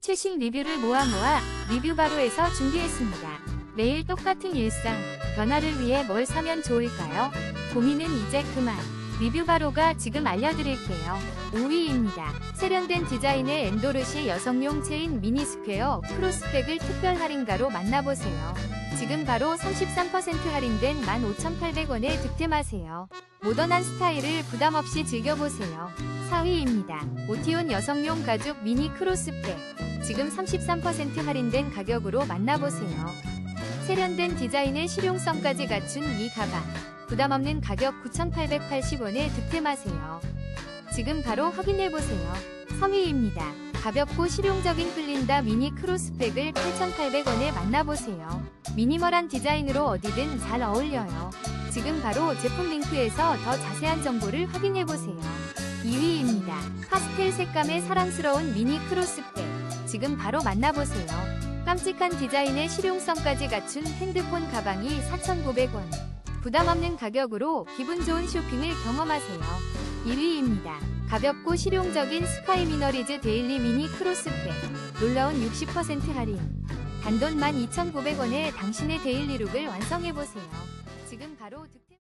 최신 리뷰를 모아 모아 리뷰 바로에서 준비했습니다. 매일 똑같은 일상, 변화를 위해 뭘 사면 좋을까요? 고민은 이제 그만. 리뷰 바로가 지금 알려드릴게요. 5위입니다. 세련된 디자인의 엔도르시 여성용 체인 미니 스퀘어 크로스백을 특별 할인가로 만나보세요. 지금 바로 33% 할인된 15,800원에 득템하세요. 모던한 스타일을 부담없이 즐겨보세요. 4위입니다. 오티온 여성용 가죽 미니 크로스백. 지금 33% 할인된 가격으로 만나보세요. 세련된 디자인의 실용성까지 갖춘 이 가방. 부담없는 가격 9,880원에 득템하세요. 지금 바로 확인해보세요. 3위입니다. 가볍고 실용적인 플린다 미니 크로스백을 8,800원에 만나보세요. 미니멀한 디자인으로 어디든 잘 어울려요. 지금 바로 제품 링크에서 더 자세한 정보를 확인해보세요. 2위입니다. 파스텔 색감의 사랑스러운 미니 크로스백. 지금 바로 만나보세요. 깜찍한 디자인의 실용성까지 갖춘 핸드폰 가방이 4,900원. 부담 없는 가격으로 기분 좋은 쇼핑을 경험하세요. 1위입니다. 가볍고 실용적인 스카이 미너리즈 데일리 미니 크로스백. 놀라운 60% 할인. 단돈 12,900원에 당신의 데일리룩을 완성해보세요. 지금 바로 득템